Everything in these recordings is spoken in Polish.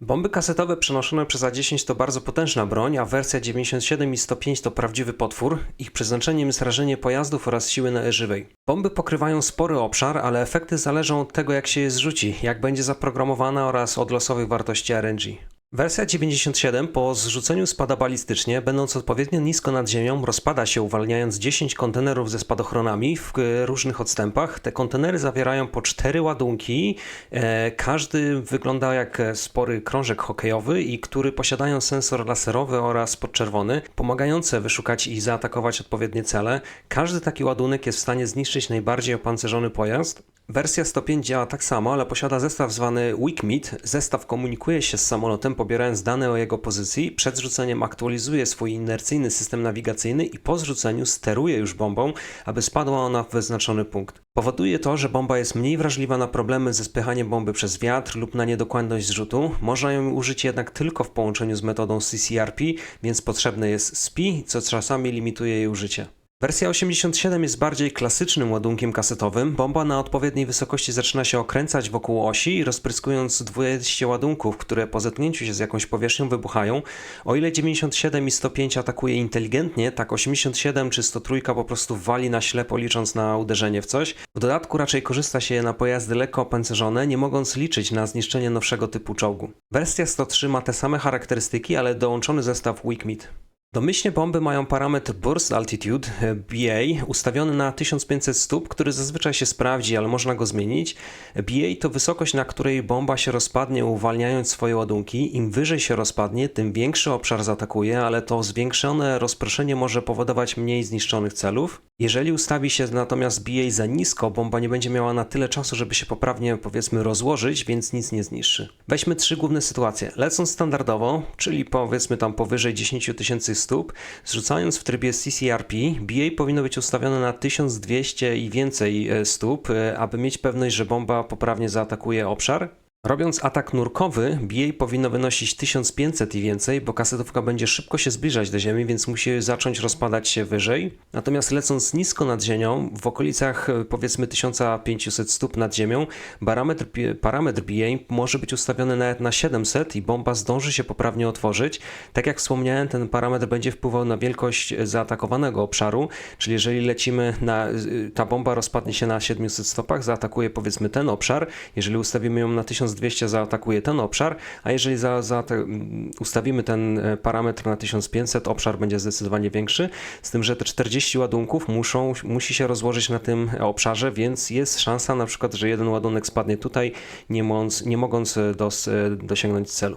Bomby kasetowe przenoszone przez A10 to bardzo potężna broń, a wersja 97 i 105 to prawdziwy potwór. Ich przeznaczeniem jest rażenie pojazdów oraz siły żywej. Bomby pokrywają spory obszar, ale efekty zależą od tego jak się je zrzuci, jak będzie zaprogramowana oraz od losowych wartości RNG. Wersja 97 po zrzuceniu spada balistycznie, będąc odpowiednio nisko nad ziemią, rozpada się uwalniając 10 kontenerów ze spadochronami w e, różnych odstępach. Te kontenery zawierają po 4 ładunki. E, każdy wygląda jak e, spory krążek hokejowy i który posiadają sensor laserowy oraz podczerwony, pomagające wyszukać i zaatakować odpowiednie cele. Każdy taki ładunek jest w stanie zniszczyć najbardziej opancerzony pojazd. Wersja 105 działa tak samo, ale posiada zestaw zwany WeakMeet. Zestaw komunikuje się z samolotem, pobierając dane o jego pozycji. Przed zrzuceniem aktualizuje swój inercyjny system nawigacyjny i po zrzuceniu steruje już bombą, aby spadła ona w wyznaczony punkt. Powoduje to, że bomba jest mniej wrażliwa na problemy ze spychaniem bomby przez wiatr lub na niedokładność zrzutu. Można ją użyć jednak tylko w połączeniu z metodą CCRP, więc potrzebne jest SPI, co czasami limituje jej użycie. Wersja 87 jest bardziej klasycznym ładunkiem kasetowym. Bomba na odpowiedniej wysokości zaczyna się okręcać wokół osi, rozpryskując 20 ładunków, które po zetknięciu się z jakąś powierzchnią wybuchają. O ile 97 i 105 atakuje inteligentnie, tak 87 czy 103 po prostu wali na ślepo, licząc na uderzenie w coś. W dodatku raczej korzysta się na pojazdy lekko opancerzone, nie mogąc liczyć na zniszczenie nowszego typu czołgu. Wersja 103 ma te same charakterystyki, ale dołączony zestaw Weak Meat. Domyślnie bomby mają parametr Burst Altitude BA ustawiony na 1500 stóp, który zazwyczaj się sprawdzi, ale można go zmienić. BA to wysokość, na której bomba się rozpadnie, uwalniając swoje ładunki. Im wyżej się rozpadnie, tym większy obszar zaatakuje, ale to zwiększone rozproszenie może powodować mniej zniszczonych celów. Jeżeli ustawi się natomiast BA za nisko, bomba nie będzie miała na tyle czasu, żeby się poprawnie powiedzmy rozłożyć, więc nic nie zniszczy. Weźmy trzy główne sytuacje. Lecąc standardowo, czyli powiedzmy tam powyżej 10 tysięcy stóp, zrzucając w trybie CCRP, BA powinno być ustawione na 1200 i więcej e, stóp, e, aby mieć pewność, że bomba poprawnie zaatakuje obszar. Robiąc atak nurkowy, BA powinno wynosić 1500 i więcej, bo kasetówka będzie szybko się zbliżać do Ziemi, więc musi zacząć rozpadać się wyżej. Natomiast lecąc nisko nad Ziemią, w okolicach e, powiedzmy 1500 stóp nad Ziemią, parametr, parametr BA może być ustawiony nawet na 700 i bomba zdąży się poprawnie otworzyć. Tak jak wspomniałem, ten parametr będzie wpływał na wielkość zaatakowanego obszaru, czyli jeżeli lecimy na, ta bomba rozpadnie się na 700 stopach, zaatakuje powiedzmy ten obszar, jeżeli ustawimy ją na 1000 1200 zaatakuje ten obszar, a jeżeli za, za te, mm, ustawimy ten e, parametr na 1500, obszar będzie zdecydowanie większy, z tym, że te 40 ładunków muszą, musi się rozłożyć na tym obszarze, więc jest szansa na przykład, że jeden ładunek spadnie tutaj, nie, mogąc, nie mogąc e, dos, e, dosięgnąć celu.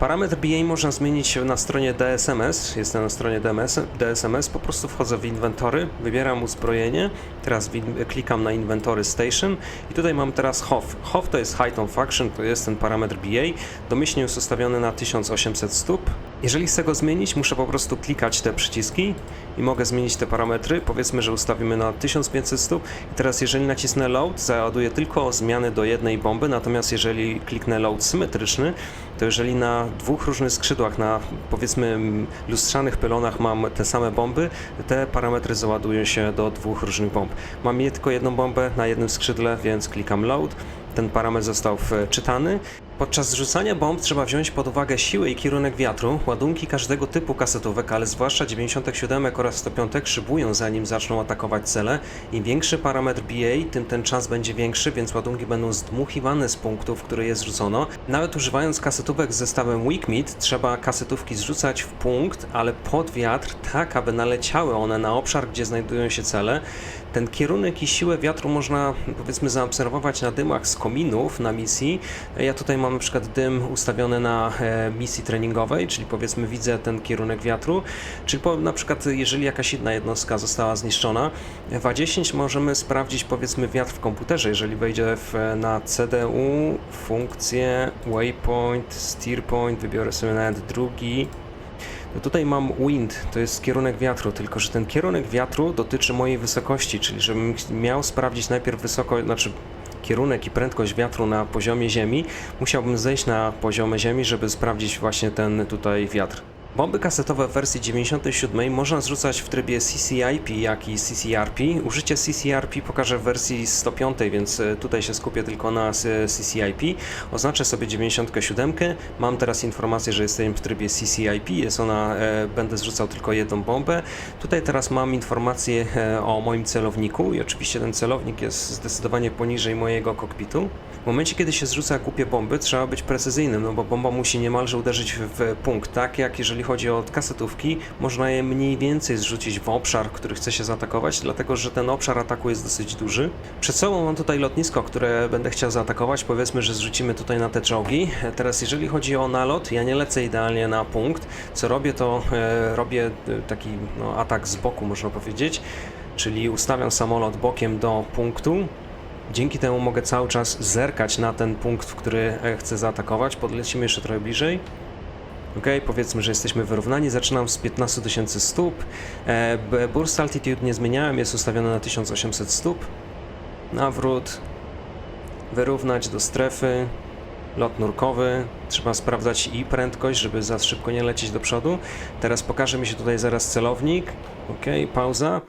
Parametr BA można zmienić na stronie DSMS, jestem na stronie DMS, DSMS, po prostu wchodzę w inwentory, wybieram uzbrojenie, teraz klikam na inwentory station. I tutaj mam teraz HOV. HOV to jest Height on Function, to jest ten parametr BA, domyślnie jest ustawiony na 1800 stóp. Jeżeli chcę go zmienić, muszę po prostu klikać te przyciski i mogę zmienić te parametry. Powiedzmy, że ustawimy na 1500 stóp. I teraz jeżeli nacisnę load, załaduje tylko zmiany do jednej bomby, natomiast jeżeli kliknę load symetryczny, to jeżeli na dwóch różnych skrzydłach, na powiedzmy lustrzanych pylonach mam te same bomby, te parametry załadują się do dwóch różnych bomb. Mam tylko jedną bombę na jednym skrzydle, więc klikam load. Ten parametr został wczytany. Podczas zrzucania bomb trzeba wziąć pod uwagę siłę i kierunek wiatru. Ładunki każdego typu kasetówek, ale zwłaszcza 97 oraz 105 szybują zanim zaczną atakować cele. Im większy parametr BA, tym ten czas będzie większy, więc ładunki będą zdmuchiwane z punktów, które je zrzucono. Nawet używając kasetówek z zestawem Weak Meat, trzeba kasetówki zrzucać w punkt, ale pod wiatr, tak aby naleciały one na obszar, gdzie znajdują się cele. Ten kierunek i siłę wiatru można powiedzmy zaobserwować na dymach z kominów na misji. Ja tutaj mam na przykład dym ustawiony na e, misji treningowej, czyli powiedzmy widzę ten kierunek wiatru, czyli po, na przykład jeżeli jakaś inna jednostka została zniszczona, w A10 możemy sprawdzić powiedzmy wiatr w komputerze, jeżeli wejdzie w, na CDU funkcję waypoint, steer point, wybiorę sobie nawet drugi, no tutaj mam wind, to jest kierunek wiatru, tylko że ten kierunek wiatru dotyczy mojej wysokości, czyli żebym miał sprawdzić najpierw wysoko, znaczy kierunek i prędkość wiatru na poziomie ziemi, musiałbym zejść na poziomie ziemi, żeby sprawdzić właśnie ten tutaj wiatr. Bomby kasetowe w wersji 97 można zrzucać w trybie CCIP, jak i CCRP. Użycie CCRP pokażę w wersji 105, więc e, tutaj się skupię tylko na CCIP. Oznaczę sobie 97. Mam teraz informację, że jestem w trybie CCIP. Jest ona, e, będę zrzucał tylko jedną bombę. Tutaj teraz mam informację e, o moim celowniku i oczywiście ten celownik jest zdecydowanie poniżej mojego kokpitu. W momencie, kiedy się zrzuca głupie bomby, trzeba być precyzyjnym, no bo bomba musi niemalże uderzyć w punkt, tak jak jeżeli chodzi o kasetówki, można je mniej więcej zrzucić w obszar, który chce się zaatakować, dlatego że ten obszar ataku jest dosyć duży. Przed sobą mam tutaj lotnisko, które będę chciał zaatakować, powiedzmy, że zrzucimy tutaj na te czołgi. Teraz jeżeli chodzi o nalot, ja nie lecę idealnie na punkt, co robię to e, robię e, taki no, atak z boku, można powiedzieć, czyli ustawiam samolot bokiem do punktu, Dzięki temu mogę cały czas zerkać na ten punkt, w który e, chcę zaatakować. Podlecimy jeszcze trochę bliżej. Ok, powiedzmy, że jesteśmy wyrównani. Zaczynam z 15 tysięcy stóp. E, burst altitude nie zmieniałem, jest ustawiony na 1800 stóp. Nawrót. Wyrównać do strefy. Lot nurkowy. Trzeba sprawdzać i prędkość, żeby za szybko nie lecieć do przodu. Teraz pokaże mi się tutaj zaraz celownik. Ok, pauza.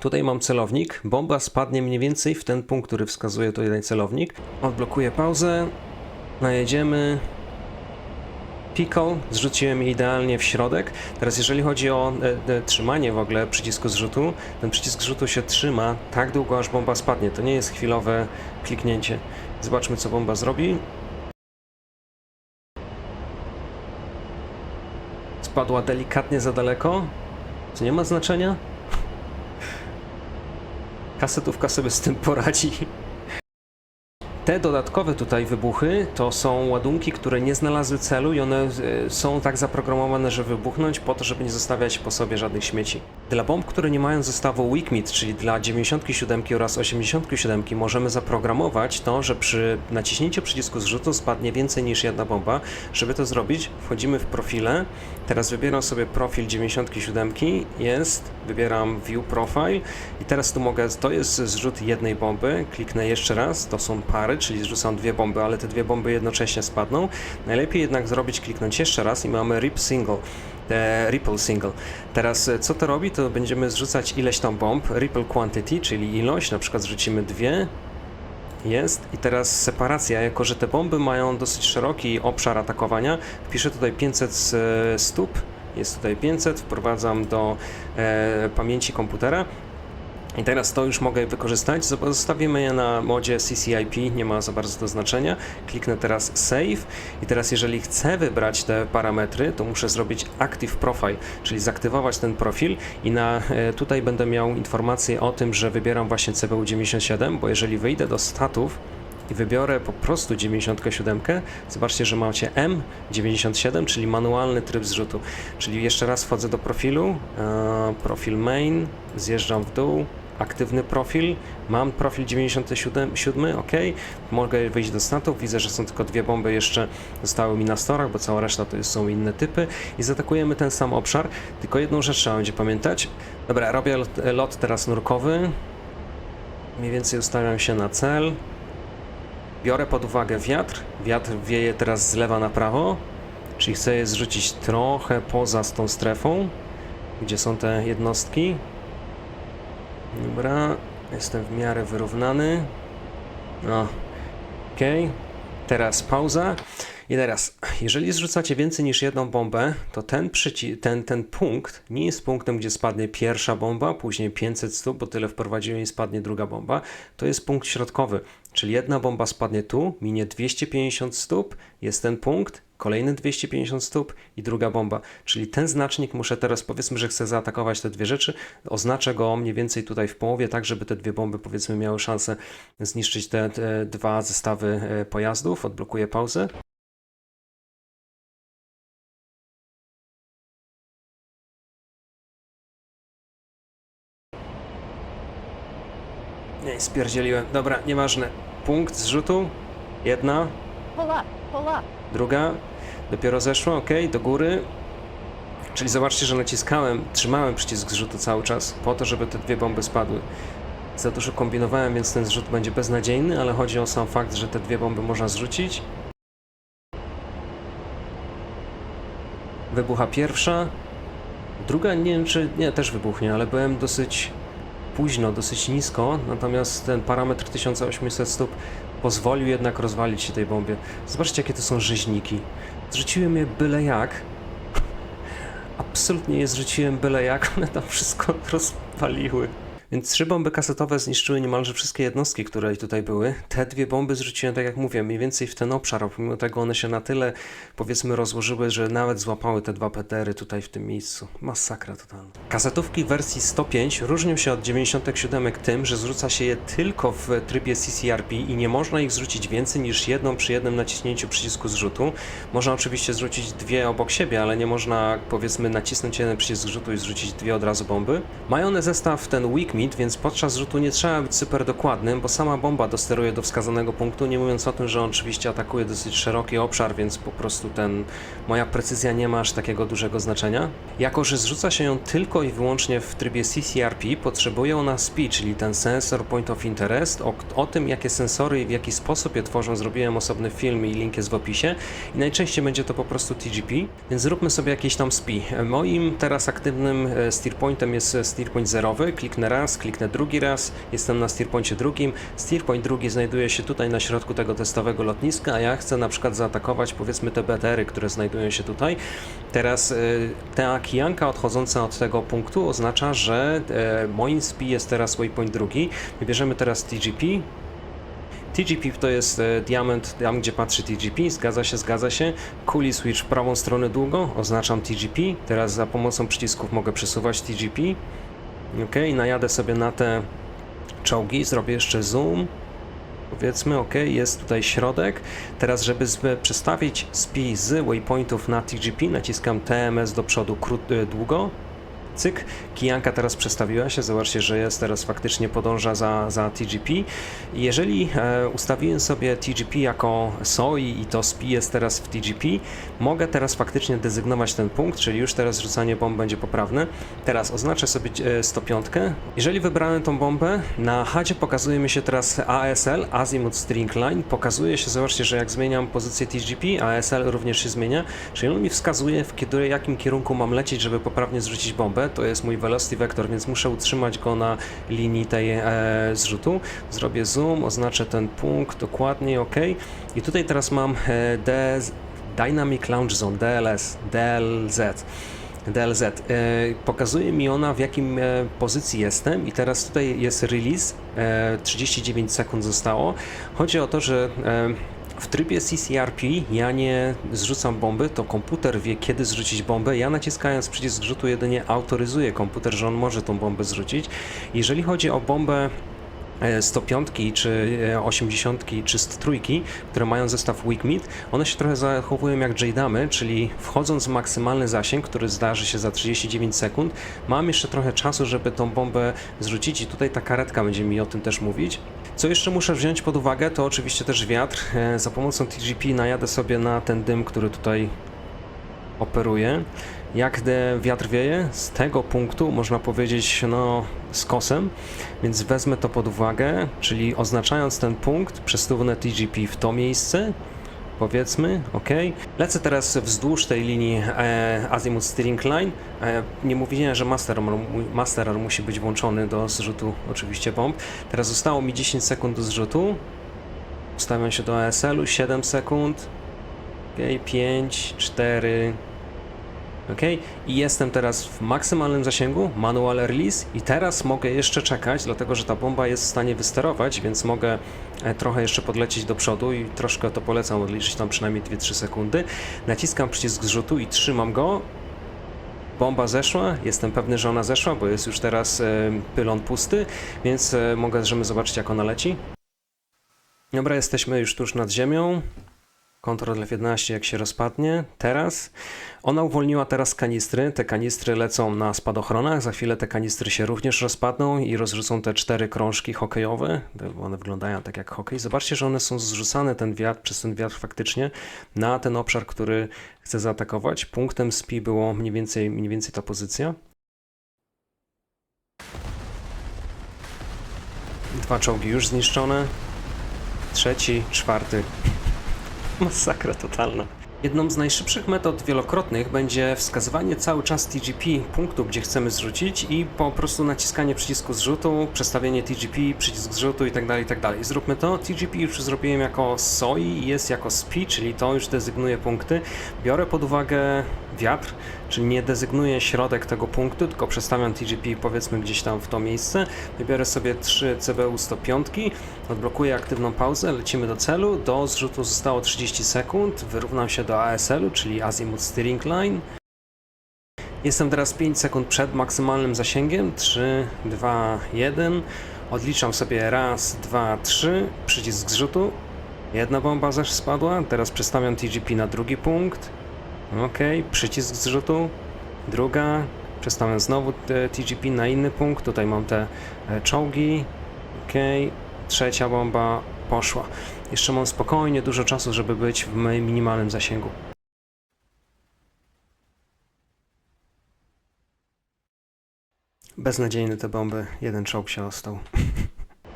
Tutaj mam celownik. Bomba spadnie mniej więcej w ten punkt, który wskazuje tutaj celownik. Odblokuję pauzę. Najedziemy. Pickle zrzuciłem idealnie w środek. Teraz jeżeli chodzi o e, e, trzymanie w ogóle przycisku zrzutu, ten przycisk zrzutu się trzyma tak długo, aż bomba spadnie. To nie jest chwilowe kliknięcie. Zobaczmy, co bomba zrobi. Spadła delikatnie za daleko, co nie ma znaczenia. Kasetówka sobie z tym poradzi. Te dodatkowe tutaj wybuchy to są ładunki, które nie znalazły celu i one e, są tak zaprogramowane, żeby wybuchnąć po to, żeby nie zostawiać po sobie żadnych śmieci. Dla bomb, które nie mają zestawu WICMIT, czyli dla 97 oraz 87 możemy zaprogramować to, że przy naciśnięciu przycisku zrzutu spadnie więcej niż jedna bomba. Żeby to zrobić, wchodzimy w profile. Teraz wybieram sobie profil 97, jest, wybieram View Profile i teraz tu mogę, to jest zrzut jednej bomby, kliknę jeszcze raz, to są pary, czyli zrzucam dwie bomby, ale te dwie bomby jednocześnie spadną. Najlepiej jednak zrobić, kliknąć jeszcze raz i mamy Rip Single. E, Ripple Single. Teraz e, co to robi? To będziemy zrzucać ileś tam bomb, Ripple Quantity, czyli ilość, na przykład zrzucimy dwie, jest. I teraz separacja, jako że te bomby mają dosyć szeroki obszar atakowania, wpiszę tutaj 500 s- stóp, jest tutaj 500, wprowadzam do e, pamięci komputera. I teraz to już mogę wykorzystać. Zostawimy je na modzie CCIP, nie ma za bardzo to znaczenia. Kliknę teraz Save i teraz jeżeli chcę wybrać te parametry, to muszę zrobić Active Profile, czyli zaktywować ten profil i na, e, tutaj będę miał informację o tym, że wybieram właśnie CPU 97, bo jeżeli wyjdę do statów i wybiorę po prostu 97, zobaczcie, że macie M97, czyli manualny tryb zrzutu. Czyli jeszcze raz wchodzę do profilu, e, profil main, zjeżdżam w dół, aktywny profil, mam profil 97, 7, ok, mogę wyjść do statów, widzę, że są tylko dwie bomby jeszcze zostały mi na storach, bo cała reszta to są inne typy. I zaatakujemy ten sam obszar, tylko jedną rzecz trzeba będzie pamiętać. Dobra, robię lot teraz nurkowy, mniej więcej ustawiam się na cel, biorę pod uwagę wiatr, wiatr wieje teraz z lewa na prawo, czyli chcę je zrzucić trochę poza tą strefą, gdzie są te jednostki, Dobra, jestem w miarę wyrównany. No, okej. Teraz pauza. I teraz, jeżeli zrzucacie więcej niż jedną bombę, to ten, przyci- ten, ten punkt nie jest punktem, gdzie spadnie pierwsza bomba, później 500 stóp, bo tyle wprowadziłem i spadnie druga bomba. To jest punkt środkowy, czyli jedna bomba spadnie tu, minie 250 stóp, jest ten punkt, kolejny 250 stóp i druga bomba. Czyli ten znacznik muszę teraz, powiedzmy, że chcę zaatakować te dwie rzeczy, oznaczę go mniej więcej tutaj w połowie, tak żeby te dwie bomby, powiedzmy, miały szansę zniszczyć te, te dwa zestawy e, pojazdów. Odblokuję pauzę. Nie, spierdzieliłem. Dobra, nieważne. Punkt zrzutu. Jedna, druga. Dopiero zeszło, ok, do góry. Czyli zobaczcie, że naciskałem, trzymałem przycisk zrzutu cały czas, po to, żeby te dwie bomby spadły. Za dużo kombinowałem, więc ten zrzut będzie beznadziejny, ale chodzi o sam fakt, że te dwie bomby można zrzucić. Wybucha pierwsza. Druga nie wiem czy... Nie, też wybuchnie, ale byłem dosyć późno, dosyć nisko. Natomiast ten parametr 1800 stóp pozwolił jednak rozwalić się tej bombie. Zobaczcie jakie to są rzeźniki. Zrzuciłem je byle jak. Absolutnie je zrzuciłem byle jak, one tam wszystko rozpaliły. Więc trzy bomby kasetowe zniszczyły niemalże wszystkie jednostki, które tutaj były. Te dwie bomby zrzuciłem, tak jak mówię, mniej więcej w ten obszar, pomimo tego one się na tyle, powiedzmy, rozłożyły, że nawet złapały te dwa PTR-y tutaj w tym miejscu. Masakra totalna. Kasetówki wersji 105 różnią się od 97 tym, że zrzuca się je tylko w trybie CCRP i nie można ich zrzucić więcej niż jedną przy jednym naciśnięciu przycisku zrzutu. Można oczywiście zrzucić dwie obok siebie, ale nie można, powiedzmy, nacisnąć jeden przycisk zrzutu i zrzucić dwie od razu bomby. Mają one zestaw ten weak meat, więc podczas zrzutu nie trzeba być super dokładnym, bo sama bomba dosteruje do wskazanego punktu, nie mówiąc o tym, że on oczywiście atakuje dosyć szeroki obszar, więc po prostu ten moja precyzja nie ma aż takiego dużego znaczenia. Jako, że zrzuca się ją tylko i wyłącznie w trybie CCRP, potrzebuje ona SPI, czyli ten Sensor Point of Interest. O, o tym, jakie sensory i w jaki sposób je tworzą, zrobiłem osobny film i link jest w opisie. I najczęściej będzie to po prostu TGP, więc zróbmy sobie jakiś tam SPI. Moim teraz aktywnym e, steer pointem jest e, steer point zerowy. Kliknę raz, kliknę drugi raz. Jestem na steer poincie drugim. Steer point drugi znajduje się tutaj na środku tego testowego lotniska, a ja chcę na przykład zaatakować powiedzmy te BTR-y, które znajdują się tutaj. Teraz e, ta kijanka odchodząca od tego punktu oznacza, że e, moim SPI jest teraz waypoint drugi. Wybierzemy teraz TGP. TGP to jest e, diament, tam gdzie patrzy TGP, zgadza się, zgadza się. Kuli switch prawą stronę długo, oznaczam TGP. Teraz za pomocą przycisków mogę przesuwać TGP. Ok, najadę sobie na te czołgi, zrobię jeszcze zoom. Powiedzmy, ok, jest tutaj środek. Teraz, żeby przestawić SPI z waypointów na TGP, naciskam TMS do przodu e, długo. Cyk, kijanka teraz przestawiła się, zobaczcie, że jest teraz faktycznie podąża za, za TGP. Jeżeli e, ustawiłem sobie TGP jako SOI i to SPI jest teraz w TGP, mogę teraz faktycznie dezygnować ten punkt, czyli już teraz rzucanie bomb będzie poprawne. Teraz oznaczę sobie e, 105. Jeżeli wybrałem tą bombę, na HUDzie pokazuje mi się teraz ASL, Azimuth String Line. Pokazuje się, zobaczcie, że jak zmieniam pozycję TGP, ASL również się zmienia, czyli on mi wskazuje, w kiedy, jakim kierunku mam lecieć, żeby poprawnie zrzucić bombę. To jest mój velocity vector, więc muszę utrzymać go na linii tej e, zrzutu. Zrobię zoom, oznaczę ten punkt dokładnie, ok. I tutaj teraz mam e, D, Dynamic Launch Zone, DLS, DLZ. DLZ. E, pokazuje mi ona w jakim e, pozycji jestem i teraz tutaj jest release, e, 39 sekund zostało. Chodzi o to, że e, w trybie CCRP ja nie zrzucam bomby, to komputer wie kiedy zrzucić bombę. Ja naciskając przycisk zrzutu jedynie autoryzuję komputer, że on może tą bombę zrzucić. Jeżeli chodzi o bombę e, 105 czy e, 80 czy 103, które mają zestaw Weak Meat, one się trochę zachowują jak J-Damy, czyli wchodząc w maksymalny zasięg, który zdarzy się za 39 sekund, mam jeszcze trochę czasu, żeby tą bombę zrzucić i tutaj ta karetka będzie mi o tym też mówić. Co jeszcze muszę wziąć pod uwagę, to oczywiście też wiatr. E, Za pomocą TGP najadę sobie na ten dym, który tutaj operuje. Jak wiatr wieje, z tego punktu można powiedzieć, no, z kosem, więc wezmę to pod uwagę, czyli oznaczając ten punkt, przesuwę TGP w to miejsce, powiedzmy, ok. Lecę teraz wzdłuż tej linii e, Azimuth Steering Line. E, nie mówiłem, że master, master musi być włączony do zrzutu oczywiście bomb. Teraz zostało mi 10 sekund do zrzutu. Ustawiam się do ASL-u, 7 sekund. Ok, 5, 4, Ok, i jestem teraz w maksymalnym zasięgu, manual release i teraz mogę jeszcze czekać, dlatego że ta bomba jest w stanie wysterować, więc mogę e, trochę jeszcze podlecieć do przodu i troszkę to polecam odliczyć tam przynajmniej 2-3 sekundy. Naciskam przycisk zrzutu i trzymam go. Bomba zeszła, jestem pewny, że ona zeszła, bo jest już teraz e, pylon pusty, więc e, mogę, możemy zobaczyć jak ona leci. Dobra, jesteśmy już tuż nad ziemią. Control F11 jak się rozpadnie. Teraz ona uwolniła teraz kanistry. Te kanistry lecą na spadochronach. Za chwilę te kanistry się również rozpadną i rozrzucą te cztery krążki hokejowe. One wyglądają tak jak hokej. Zobaczcie, że one są zrzucane ten wiatr, przez ten wiatr faktycznie na ten obszar, który chce zaatakować. Punktem SPI było mniej więcej, mniej więcej ta pozycja. Dwa czołgi już zniszczone. Trzeci, czwarty. Masakra totalna. Jedną z najszybszych metod wielokrotnych będzie wskazywanie cały czas TGP punktu, gdzie chcemy zrzucić i po prostu naciskanie przycisku zrzutu, przestawienie TGP, przycisk zrzutu itd. itd. Zróbmy to. TGP już zrobiłem jako SOI jest jako SPI, czyli to już dezygnuje punkty. Biorę pod uwagę wiatr, czyli nie dezygnuję środek tego punktu, tylko przestawiam TGP powiedzmy gdzieś tam w to miejsce. Wybiorę sobie 3 CBU 105, odblokuję aktywną pauzę, lecimy do celu. Do zrzutu zostało 30 sekund, wyrównam się do ASL-u, czyli Azimuth Steering Line. Jestem teraz 5 sekund przed maksymalnym zasięgiem. 3, 2, 1. Odliczam sobie raz, dwa, trzy. Przycisk zrzutu. Jedna bomba też spadła. Teraz przestawiam TGP na drugi punkt. Ok, przycisk zrzutu. Druga. Przestawiam znowu te TGP na inny punkt. Tutaj mam te e, czołgi. Ok, trzecia bomba poszła. Jeszcze mam spokojnie dużo czasu, żeby być w minimalnym zasięgu. Beznadziejne te bomby, jeden czołg się ostał.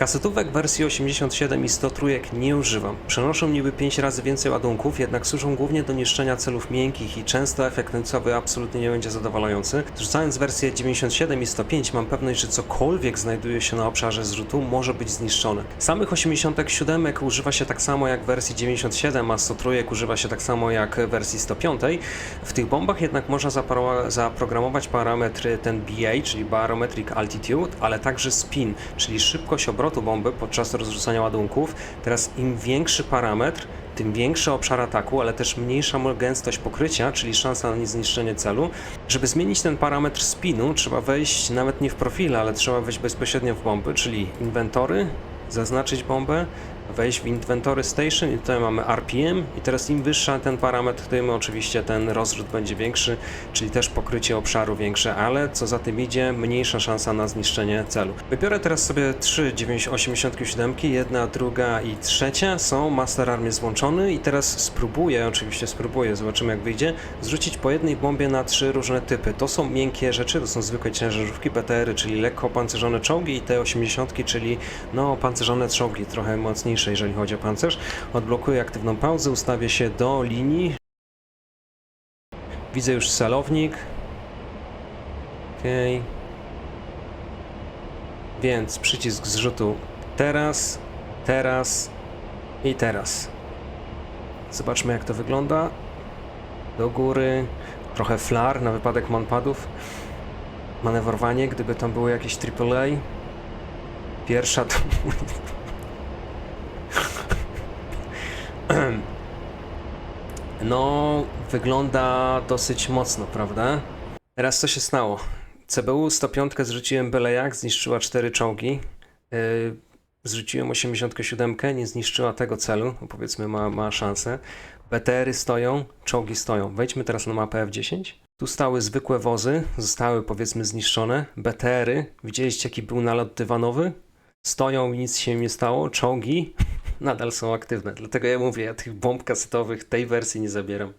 Kasetówek wersji 87 i 100 trójek nie używam. Przenoszą niby 5 razy więcej ładunków, jednak służą głównie do niszczenia celów miękkich i często efekt końcowy absolutnie nie będzie zadowalający. Zrzucając wersję 97 i 105 mam pewność, że cokolwiek znajduje się na obszarze zrzutu może być zniszczone. Samych 87 używa się tak samo jak wersji 97, a 100 trójek używa się tak samo jak wersji 105. W tych bombach jednak można zaprogramować parametry ten BA, czyli Barometric Altitude, ale także spin, czyli szybkość obrotu bomby podczas rozrzucania ładunków. Teraz im większy parametr, tym większy obszar ataku, ale też mniejsza gęstość pokrycia, czyli szansa na zniszczenie celu. Żeby zmienić ten parametr spinu, trzeba wejść nawet nie w profile, ale trzeba wejść bezpośrednio w bomby, czyli inwentory, zaznaczyć bombę, wejść w inventory station i tutaj mamy RPM i teraz im wyższy ten parametr, tym oczywiście ten rozrzut będzie większy, czyli też pokrycie obszaru większe, ale co za tym idzie, mniejsza szansa na zniszczenie celu. Wybiorę teraz sobie trzy 987, jedna, druga i trzecia, są Master Armie złączony i teraz spróbuję, oczywiście spróbuję, zobaczymy jak wyjdzie, zrzucić po jednej bombie na trzy różne typy. To są miękkie rzeczy, to są zwykłe ciężarówki BTR-y, czyli lekko opancerzone czołgi i te 80, czyli no opancerzone czołgi, trochę mocniejsze jeżeli chodzi o pancerz. Odblokuję aktywną pauzę, ustawię się do linii. Widzę już celownik. Okej. Więc przycisk zrzutu teraz, teraz i teraz. Zobaczmy jak to wygląda. Do góry, trochę flar na wypadek monpadów. Manewrowanie, gdyby tam było jakieś AAA. Pierwsza to... No, wygląda dosyć mocno, prawda? Teraz co się stało? CBU 105 zrzuciłem byle jak, zniszczyła 4 czołgi. Yy, zrzuciłem 87, nie zniszczyła tego celu, no powiedzmy ma, ma szansę. BTR-y stoją, czołgi stoją. Wejdźmy teraz na mapę F10. Tu stały zwykłe wozy, zostały powiedzmy zniszczone. BTR-y, widzieliście jaki był nalot dywanowy? Stoją i nic się nie stało. Czołgi nadal są aktywne. Dlatego ja mówię, ja tych bomb kasetowych tej wersji nie zabieram.